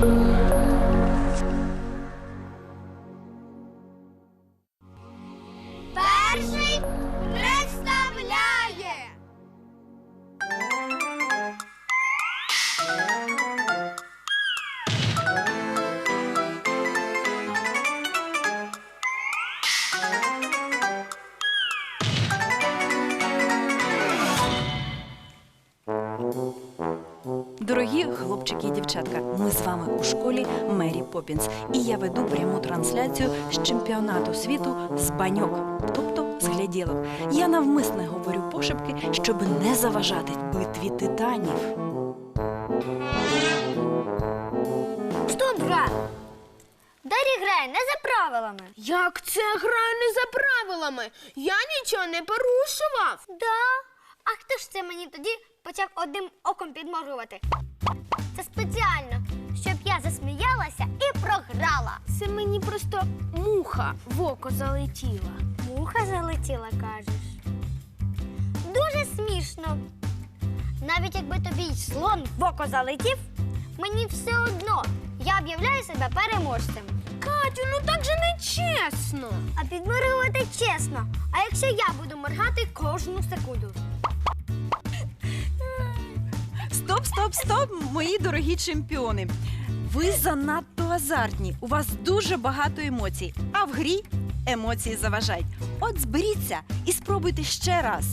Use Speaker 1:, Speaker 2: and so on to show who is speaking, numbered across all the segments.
Speaker 1: Thank you.
Speaker 2: Дорогі хлопчики і дівчатка, ми з вами у школі Мері Поппінс. І я веду пряму трансляцію з чемпіонату світу з баньок, тобто з гляділок. Я навмисне говорю пошепки, щоб не заважати битві титанів.
Speaker 1: Стоп, гра. Дарі грає не за правилами.
Speaker 3: Як це граю не за правилами? Я нічого не порушував.
Speaker 1: Да. А хто ж це мені тоді почав одним оком підморгувати? Це спеціально, щоб я засміялася і програла.
Speaker 3: Це мені просто муха в око залетіла.
Speaker 1: Муха залетіла, кажеш. Дуже смішно. Навіть якби тобі й слон в око залетів, мені все одно. Я об'являю себе переможцем.
Speaker 3: Катю, ну так же не чесно.
Speaker 1: А підморгувати чесно. А якщо я буду моргати кожну секунду?
Speaker 2: Стоп, стоп, стоп, мої дорогі чемпіони. Ви занадто азартні. У вас дуже багато емоцій, а в грі емоції заважають. От зберіться і спробуйте ще раз.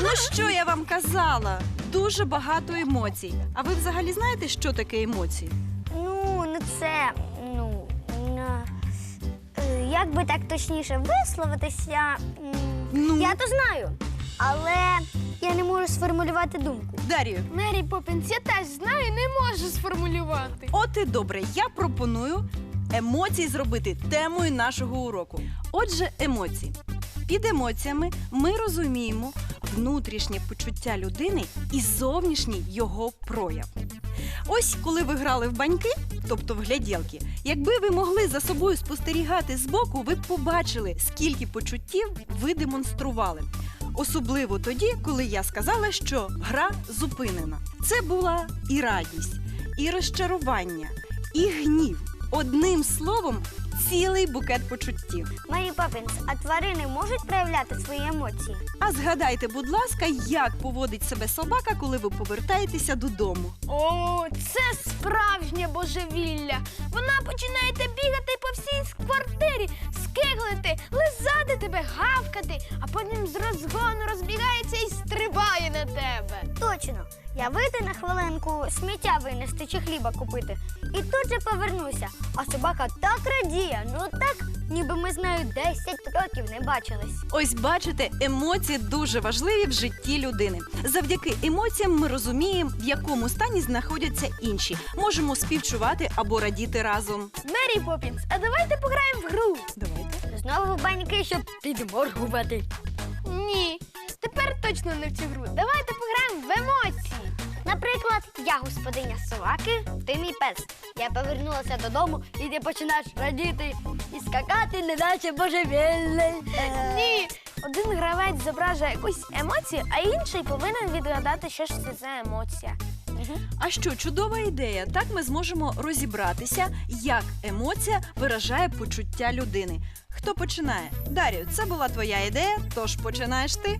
Speaker 2: Ну що я вам казала? Дуже багато емоцій. А ви взагалі знаєте, що таке емоції?
Speaker 1: Ну, ну це, ну, е, як би так точніше висловитися, м,
Speaker 2: Ну?
Speaker 1: я то знаю, але я не можу сформулювати думку.
Speaker 2: Дарію,
Speaker 3: Мері Поппінс, я теж знаю, не можу сформулювати.
Speaker 2: от і добре, я пропоную емоції зробити темою нашого уроку. Отже, емоції. Під емоціями ми розуміємо внутрішнє почуття людини і зовнішній його прояв. Ось коли ви грали в баньки, тобто в гляділки, якби ви могли за собою спостерігати збоку, ви б побачили, скільки почуттів ви демонстрували. Особливо тоді, коли я сказала, що гра зупинена. Це була і радість, і розчарування, і гнів. Одним словом, цілий букет почуттів.
Speaker 1: Марі Поппінс, а тварини можуть проявляти свої емоції?
Speaker 2: А згадайте, будь ласка, як поводить себе собака, коли ви повертаєтеся додому.
Speaker 3: О, це справжнє божевілля. Вона починає те
Speaker 1: Точно. Я вийду на хвилинку сміття винести чи хліба купити. І тут же повернуся. А собака так радіє, ну так, ніби ми з нею 10 років не бачились.
Speaker 2: Ось бачите, емоції дуже важливі в житті людини. Завдяки емоціям ми розуміємо, в якому стані знаходяться інші. Можемо співчувати або радіти разом.
Speaker 3: Мері Поппінс, а давайте пограємо в гру.
Speaker 2: Давайте.
Speaker 1: Знову в баньки, щоб підморгувати.
Speaker 3: Ні, тепер точно не в цю гру. Давайте пограємо в емоції.
Speaker 1: Наприклад, я господиня собаки, ти мій пес. Я повернулася додому, і ти починаєш радіти і скакати, неначе божевільний.
Speaker 3: Ні. Один гравець зображує якусь емоцію, а інший повинен відгадати, що ж це за емоція.
Speaker 2: А що чудова ідея? Так ми зможемо розібратися, як емоція виражає почуття людини. Хто починає? Дар'ю, це була твоя ідея, тож починаєш ти.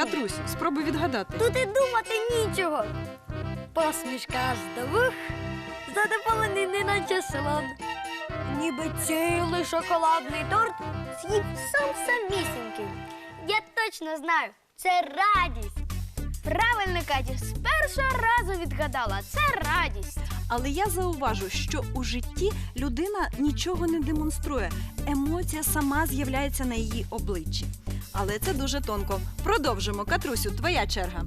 Speaker 2: Катрусь, спробуй відгадати.
Speaker 1: Тут і думати нічого. Посмішка до вух, задоволений неначе слон. Ніби цілий шоколадний торт з'їв сам самісінький. Я точно знаю, це радість.
Speaker 3: Правильно, Катя, з першого разу відгадала. Це радість.
Speaker 2: Але я зауважу, що у житті людина нічого не демонструє. Емоція сама з'являється на її обличчі. Але це дуже тонко. Продовжимо. Катрусю, твоя черга.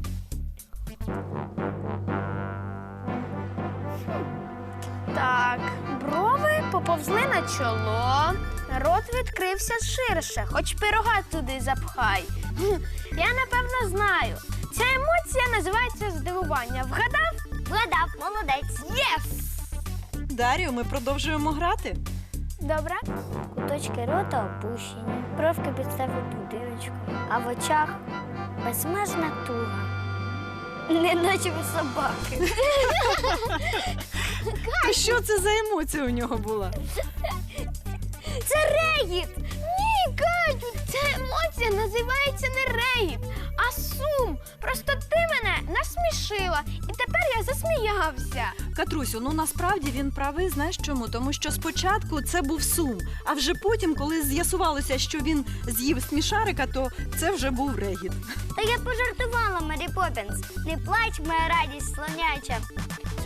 Speaker 3: Так, брови поповзли на чоло, рот відкрився ширше, хоч пирога туди запхай. Я напевно знаю. Ця емоція називається здивування. Вгадав?
Speaker 1: Вгадав, молодець.
Speaker 3: Єс!
Speaker 2: Дар'ю, ми продовжуємо грати.
Speaker 3: Добре.
Speaker 1: Куточки рота опущені, бровки підставив будиночку, а в очах безмежна туга. неначе ви собаки.
Speaker 4: А що це за емоція у нього була?
Speaker 1: Це регіт!
Speaker 3: Тепер я засміявся.
Speaker 4: Катрусю, ну насправді він правий, знаєш чому? Тому що спочатку це був сум, а вже потім, коли з'ясувалося, що він з'їв смішарика, то це вже був регіт.
Speaker 1: Та я пожартувала, Мері Поппінс. Не плач, моя радість слоняча.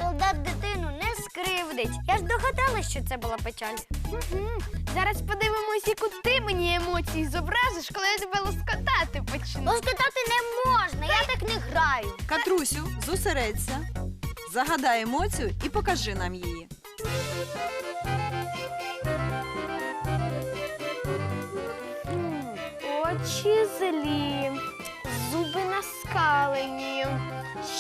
Speaker 1: Солдат дитину не скривдить. Я ж догадалась, що це була печаль.
Speaker 3: Мгм. Зараз подивимось, яку ти мені емоції зобразиш, коли я тебе лоскотати почну.
Speaker 1: Лоскотати не можна, я так не граю.
Speaker 4: Катрусю, зосередься, загадай емоцію і покажи нам її.
Speaker 3: Очі злі, зуби наскалені,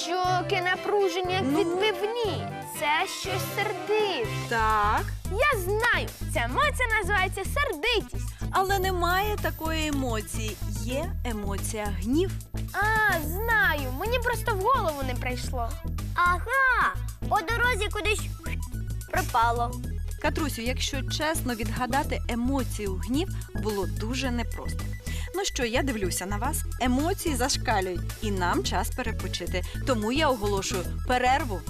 Speaker 3: щоки напружені, як
Speaker 4: Ну?
Speaker 3: відбивні. Це щось сердить.
Speaker 4: Так,
Speaker 3: Я знаю, ця емоція називається сердитість.
Speaker 4: але немає такої емоції. Є емоція гнів.
Speaker 3: А, знаю, мені просто в голову не прийшло.
Speaker 1: Ага, по дорозі кудись пропало.
Speaker 4: Катрусю, якщо чесно відгадати емоцію гнів було дуже непросто. Ну що, я дивлюся на вас. Емоції зашкалюють, і нам час перепочити. Тому я оголошую перерву.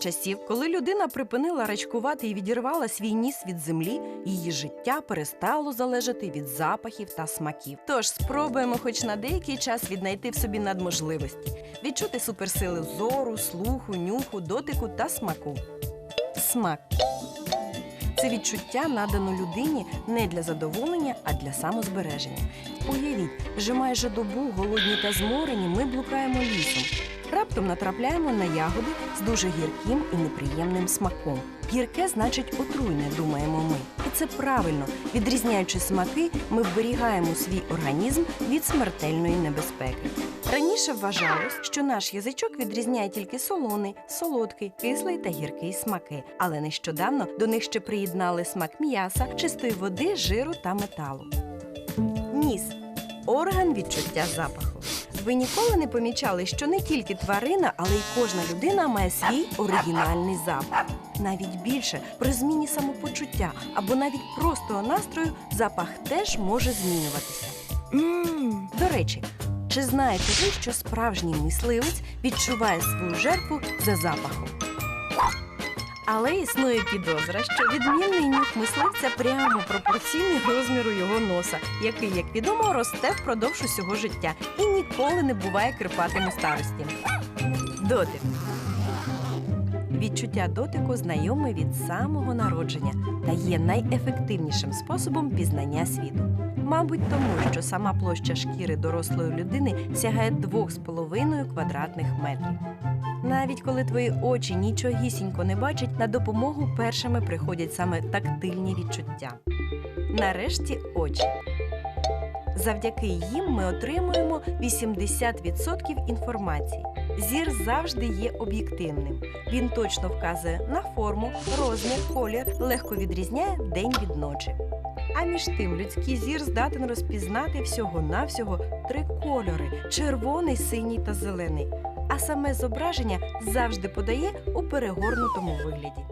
Speaker 4: Часів, коли людина припинила рачкувати і відірвала свій ніс від землі, її життя перестало залежати від запахів та смаків. Тож спробуємо, хоч на деякий час віднайти в собі надможливості, відчути суперсили зору, слуху, нюху, дотику та смаку. Смак це відчуття надано людині не для задоволення, а для самозбереження. Уявіть, вже майже добу голодні та зморені ми блукаємо лісом. Раптом натрапляємо на ягоди з дуже гірким і неприємним смаком. Гірке значить отруйне, думаємо ми. І це правильно. Відрізняючи смаки, ми вберігаємо свій організм від смертельної небезпеки. Раніше вважалось, що наш язичок відрізняє тільки солоний, солодкий, кислий та гіркий смаки. Але нещодавно до них ще приєднали смак м'яса, чистої води, жиру та металу. Орган відчуття запаху. Ви ніколи не помічали, що не тільки тварина, але й кожна людина має свій оригінальний запах. Навіть більше при зміні самопочуття або навіть простого настрою запах теж може змінюватися. До речі, чи знаєте ви, що справжній мисливець відчуває свою жертву за запахом? Але існує підозра, що відмінний нюх мисливця прямо пропорційний розміру його носа, який, як відомо, росте впродовж усього життя і ніколи не буває крипатим у старості. Дотик. Відчуття дотику знайоме від самого народження та є найефективнішим способом пізнання світу. Мабуть, тому що сама площа шкіри дорослої людини сягає 2,5 квадратних метрів. Навіть коли твої очі нічогісінько не бачать, на допомогу першими приходять саме тактильні відчуття. Нарешті очі. Завдяки їм ми отримуємо 80% інформації. Зір завжди є об'єктивним. Він точно вказує на форму, розмір, колір, легко відрізняє день від ночі. А між тим людський зір здатен розпізнати всього-навсього три кольори: червоний, синій та зелений. А саме зображення завжди подає у перегорнутому вигляді.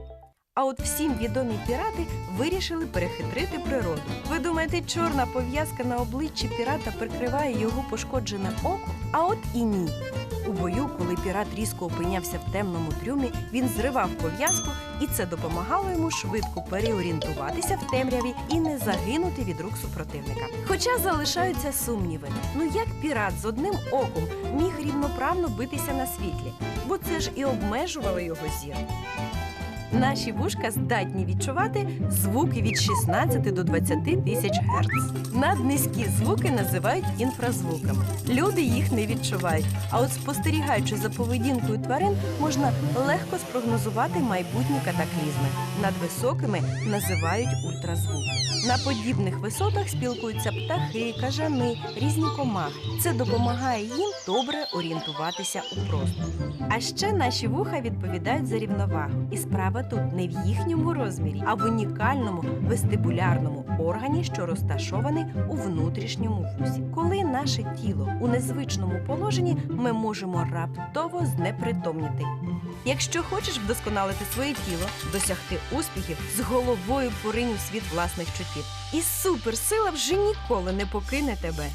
Speaker 4: А от всім відомі пірати вирішили перехитрити природу. Ви думаєте, чорна пов'язка на обличчі пірата прикриває його пошкоджене око? А от і ні. У бою, коли пірат різко опинявся в темному трюмі, він зривав пов'язку, і це допомагало йому швидко переорієнтуватися в темряві і не загинути від рук супротивника. Хоча залишаються сумніви, ну як пірат з одним оком міг рівноправно битися на світлі, бо це ж і обмежувало його зір. Наші вушка здатні відчувати звуки від 16 до 20 тисяч герц. Наднизькі звуки називають інфразвуками. Люди їх не відчувають. А от спостерігаючи за поведінкою тварин, можна легко спрогнозувати майбутні катаклізми. Над високими називають ультразвук. На подібних висотах спілкуються птахи, кажани, різні комахи. Це допомагає їм добре орієнтуватися у просторі. А ще наші вуха відповідають за рівновагу. І справа тут не в їхньому розмірі, а в унікальному вестибулярному органі, що розташований у внутрішньому вусі. Коли наше тіло у незвичному положенні, ми можемо раптово знепритомніти. Якщо хочеш вдосконалити своє тіло, досягти успіхів, з головою поринь у світ власних чуттів. І суперсила вже ніколи не покине тебе.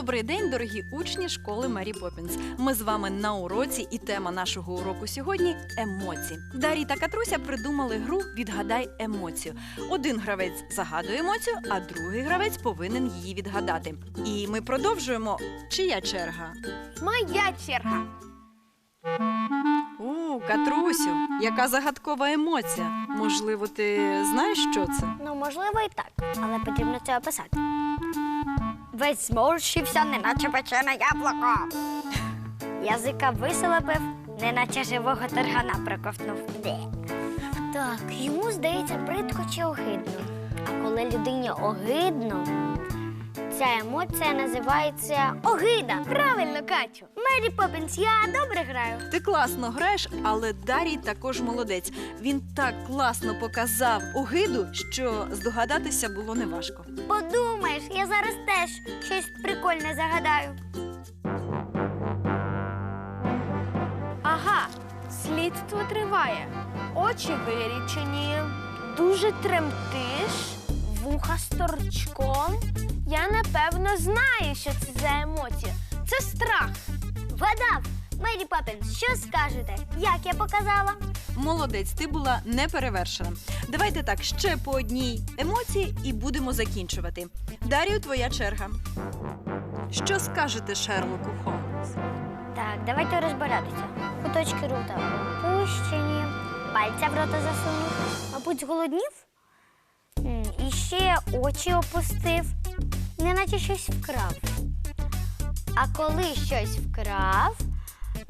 Speaker 2: Добрий день, дорогі учні школи Мері Поппінс. Ми з вами на уроці, і тема нашого уроку сьогодні емоції. Дарій та Катруся придумали гру Відгадай емоцію. Один гравець загадує емоцію, а другий гравець повинен її відгадати. І ми продовжуємо. Чия черга?
Speaker 3: Моя черга.
Speaker 2: У, Катрусю, яка загадкова емоція? Можливо, ти знаєш, що це?
Speaker 1: Ну, можливо, і так, але потрібно це описати. Весь зморщився, неначе печене яблуко. Язика висолопив, неначе живого таргана проковтнув. Де. Так, йому здається бридко чи огидно. А коли людині огидно, ця емоція називається огида.
Speaker 3: Правильно, Катю.
Speaker 1: Мері Поппінс, я добре граю.
Speaker 2: Ти класно граєш, але Дарій також молодець. Він так класно показав огиду, що здогадатися було неважко.
Speaker 1: Подумаєш, я зараз теж щось прикольне загадаю.
Speaker 3: Ага, слідство триває. Очі вирічені, дуже тремтиш, вуха з торчком. Я напевно знаю, що це за емоція. Це страх.
Speaker 1: Вгадав! Мері Поппінс, що скажете? Як я показала?
Speaker 2: Молодець, ти була неперевершена. Давайте так, ще по одній емоції і будемо закінчувати. Дарію, твоя черга. Що скажете Шерлоку Холмс?
Speaker 1: Так, давайте розбиратися. Куточки рота опущені, пальця в рота засунув, мабуть, зголоднів. Ще очі опустив, неначе щось вкрав. А коли щось вкрав,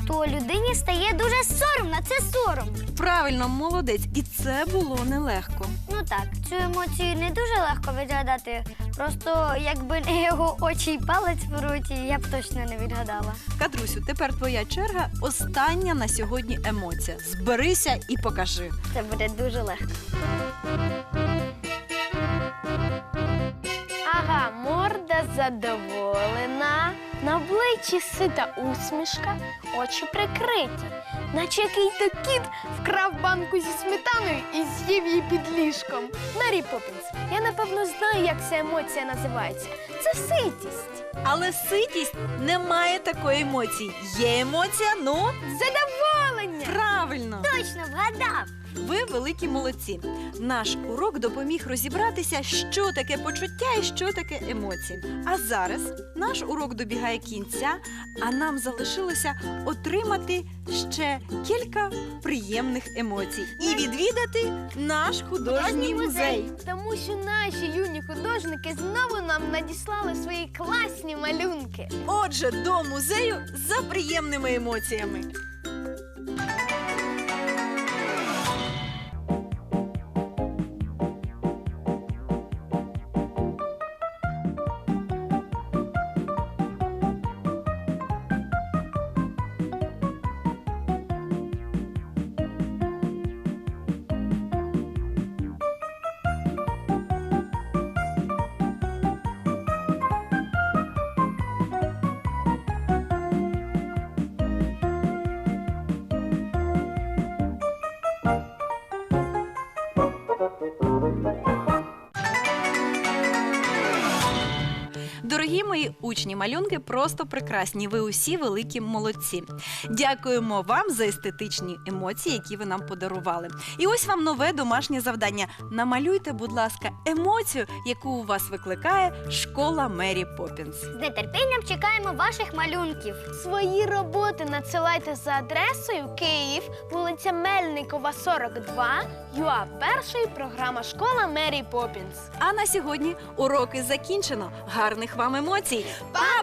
Speaker 1: то людині стає дуже соромно. Це сором.
Speaker 2: Правильно, молодець, і це було нелегко.
Speaker 1: Ну так, цю емоцію не дуже легко відгадати. Просто якби не його очі й палець в роті, я б точно не відгадала.
Speaker 2: Катрусю, тепер твоя черга. Остання на сьогодні емоція. Зберися і покажи.
Speaker 1: Це буде дуже легко.
Speaker 3: Задоволена, на обличчі сита усмішка, очі прикриті. Наче який-то кіт вкрав банку зі сметаною і з'їв її під ліжком. Мері Поппінс, я напевно знаю, як ця емоція називається. Це ситість.
Speaker 2: Але ситість не має такої емоції. Є емоція, ну
Speaker 3: Задоволення.
Speaker 2: правильно.
Speaker 1: Точно вгадав!
Speaker 2: Ви великі молодці. Наш урок допоміг розібратися, що таке почуття і що таке емоції. А зараз наш урок добігає кінця, а нам залишилося отримати ще кілька приємних емоцій і відвідати наш художній музей.
Speaker 3: Тому що наші юні художники знову нам надіслали свої класні малюнки.
Speaker 2: Отже, до музею за приємними емоціями. Мої учні, малюнки просто прекрасні. Ви усі великі молодці. Дякуємо вам за естетичні емоції, які ви нам подарували. І ось вам нове домашнє завдання. Намалюйте, будь ласка, емоцію, яку у вас викликає школа Мері Поппінс.
Speaker 1: З нетерпінням чекаємо ваших малюнків.
Speaker 3: Свої роботи надсилайте за адресою Київ, вулиця Мельникова, 42, ЮА перший, програма школа Мері Поппінс.
Speaker 2: А на сьогодні уроки закінчено. Гарних вам емоцій! Bye.